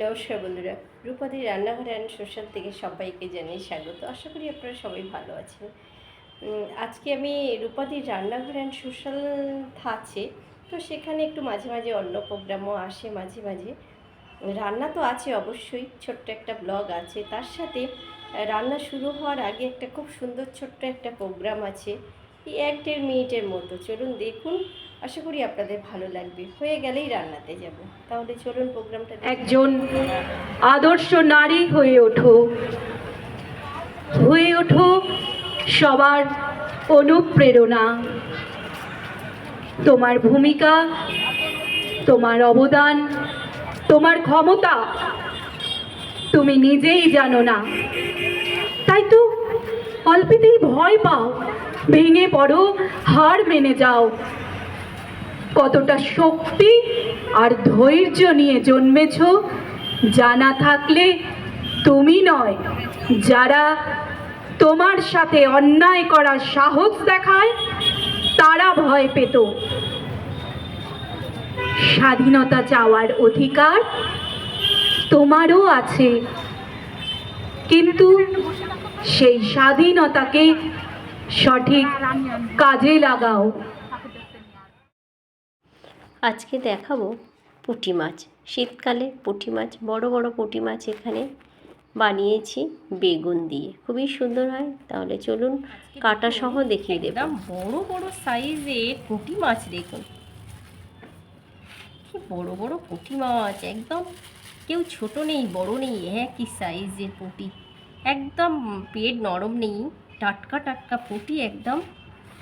নমস্কার বন্ধুরা, রূপাদি রান্নাঘর অ্যান্ড সোশ্যাল থেকে সবাইকে জানিয়ে স্বাগত। আশা করি আপনারা সবাই ভালো আছেন। আজকে আমি রূপাদির রান্নাঘর অ্যান্ড সোশ্যাল আছে তো সেখানে একটু মাঝে মাঝে অন্য প্রোগ্রামও আসে মাঝে মাঝে। রান্না তো আছে অবশ্যই, ছোট্ট একটা ব্লগ আছে। তার সাথে রান্না শুরু হওয়ার আগে একটা খুব সুন্দর ছোট্ট একটা প্রোগ্রাম আছে, এই এক দেড় মিনিটের মতো। চলুন দেখুন আশা করি আপনাদের ভালো লাগবে। হয়ে গেলেই রান্নাতে যাব। তাহলে চলুন প্রোগ্রামটা একজন আদর্শ নারী হয়ে ওঠো। হয়ে ওঠো সবার অনুপ্রেরণা। তোমার ভূমিকা, তোমার অবদান, তোমার ক্ষমতা তুমি নিজেই জানো না। তাই তো অল্পেতেই ভয় পাও, ভেঙে পড়ো, হার মেনে যাও। কতটা শক্তি আর ধৈর্য নিয়ে জন্মেছ জানা থাকলে তুমি নয়, যারা তোমার সাথে অন্যায় করার সাহস দেখায়, তারা ভয় পেত। স্বাধীনতা চাওয়ার অধিকার তোমারও আছে। কিন্তু সেই স্বাধীনতাকে সঠিক কাজে লাগাও। আজকে দেখাবো পুঁটি মাছ। শীতকালে পুঁটি মাছ বড় বড় পুঁটি মাছ এখানে বানিয়েছি বেগুন দিয়ে। খুবই সুন্দর হয় তাহলে চলুন কাটা সহ দেখিয়ে দেব। বড় বড় সাইজের পুঁটি মাছ দেখুন। কি বড় বড় পুঁটি মাছ একদম কেউ ছোট নেই বড় নেই হ্যাঁ একই সাইজের পুঁটি। একদম পেট নরম নেই টাটকা টাটকা পুঁটি একদম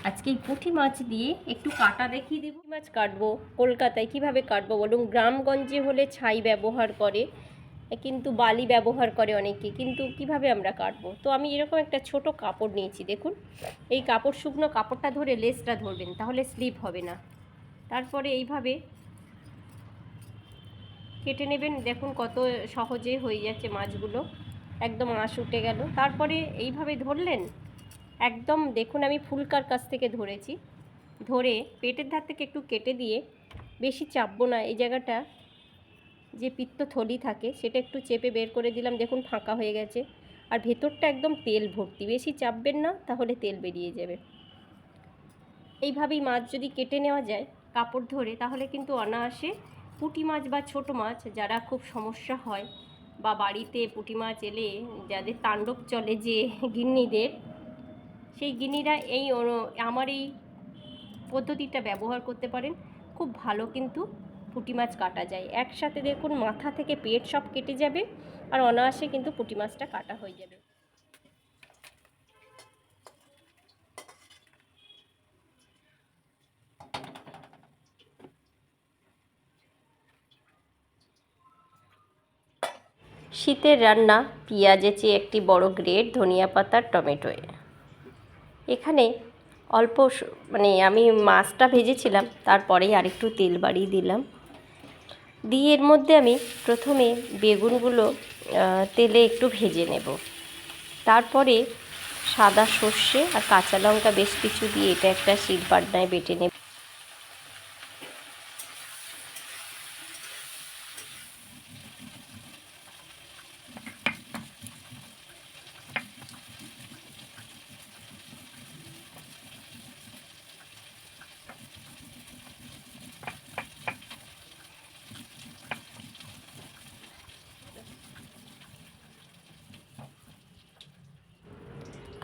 আজকে এই পুঁটি মাছ দিয়ে একটু কাটা দেখিয়ে দেবো। মাছ কাটবো, কলকাতায় কীভাবে কাটবো বলুন? গ্রামগঞ্জে হলে ছাই ব্যবহার করে, কিন্তু বালি ব্যবহার করে অনেকে, কিন্তু কীভাবে আমরা কাটবো? তো আমি এরকম একটা ছোট কাপড় নিয়েছি, দেখুন। এই কাপড়, শুকনো কাপড়টা ধরে লেসটা ধরবেন, তাহলে স্লিপ হবে না। তারপরে এইভাবে কেটে নেবেন, দেখুন কত সহজে হয়ে যাচ্ছে মাছগুলো। একদম আঁশ উঠে গেল। তারপরে এইভাবে ধরলেন একদম দেখুন আমি ফুলকার কাছ থেকে ধরেছি। ধরে পেটের ধার থেকে একটু কেটে দিয়ে বেশি চাপবো না। এই জায়গাটা যে পিত্তথলি থাকে সেটা একটু চেপে বের করে দিলাম। দেখুন ফাঁকা হয়ে গেছে। আর ভেতরটা একদম তেল ভর্তি। বেশি চাপবেন না, তাহলে তেল বেরিয়ে যাবে। এইভাবেই মাছ যদি কেটে নেওয়া যায়, কাপড় ধরে, তাহলে কিন্তু অনায়াসে পুঁটি মাছ বা ছোট মাছ যারা খুব সমস্যা হয় বা বাড়িতে পুঁটি মাছ এলে, যাদের তাণ্ডব চলে যে গিন্নিদের সেই গিনিরা এই আমার এই পদ্ধতিটা ব্যবহার করতে পারেন। খুব ভালো কিন্তু পুঁটি মাছ কাটা যায়। একসাথে দেখুন মাথা থেকে পেট সব কেটে যাবে আর অনায়াসে কিন্তু পুঁটি মাছটা কাটা হয়ে যাবে। শীতের রান্না পেঁয়াজে চেয়ে একটি বড় গ্রেড ধনিয়া পাতার টমেটোয় এখানে অল্প মানে আমি মাছটা ভেজেছিলাম তারপরেই আরেকটু তেল বাড়িয়ে দিলাম। দিয়ে এর মধ্যে আমি প্রথমে বেগুনগুলো তেলে একটু ভেজে নেব। তারপরে সাদা সর্ষে আর কাঁচা লঙ্কা বেশ কিছু দিয়ে এটা একটা শিল পাটনায় বেটে নেব।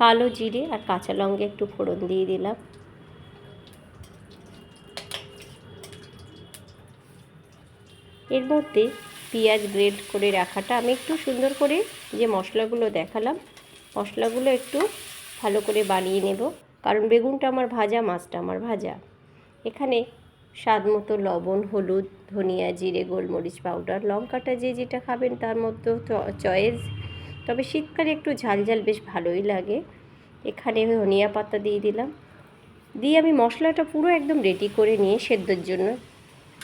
কালো জিরে আর কাঁচা লঙ্কা একটু ফোড়ন দিয়ে দিলাম। এর মধ্যে পেঁয়াজ গ্রেড করে রাখাটা আমি একটু সুন্দর করে যে মশলাগুলো দেখালাম, মশলাগুলো একটু ভালো করে বানিয়ে নেব। কারণ বেগুনটা আমার ভাজা, মাছটা আমার ভাজা। এখানে স্বাদ মতো লবণ, হলুদ, ধনিয়া, জিরে, গোলমরিচ পাউডার, লঙ্কাটা যে যেটা খাবেন তার মধ্যে চয়েস। তবে শীতকালে একটু ঝাল ঝাল বেশ ভালোই লাগে। এখানে ধনিয়া পাতা দিয়ে দিলাম। দিয়ে আমি মশলাটা পুরো একদম রেডি করে নিয়ে সেদ্ধর জন্য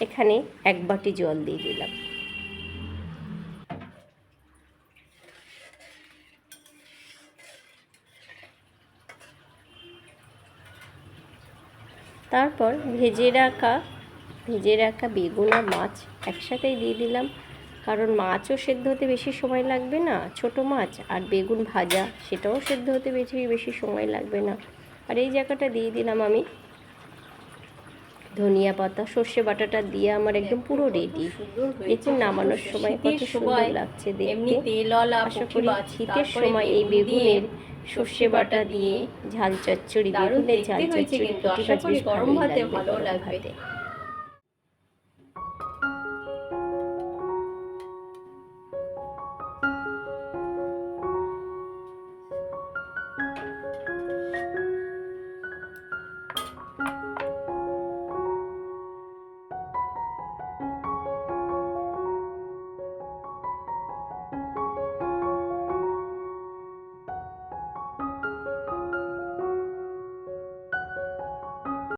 এখানে এক বাটি জল দিয়ে দিলাম। তারপর ভেজে রাখা ভেজে রাখা বেগুন আর মাছ একসাথেই দিয়ে দিলাম। কারণ মাছও সেদ্ধ হতে বেশি সময় লাগবে না ছোট মাছ আর বেগুন ভাজা সেটাও সেদ্ধ হতে বেশি বেশি সময় লাগবে না। আর এই জায়গাটা দিয়ে দিলাম আমি ধনিয়া পাতা সর্ষে বাটাটা দিয়ে আমার একদম পুরো রেডি দেখুন নামানোর সময় কত সুন্দর লাগছে দেখতে। আশা করি শীতের সময় এই বেগুনের সর্ষে বাটা দিয়ে ঝাল চচ্চড়ি বেগুনের ঝাল চচ্চড়ি গরম ভাতে ভালো লাগবে।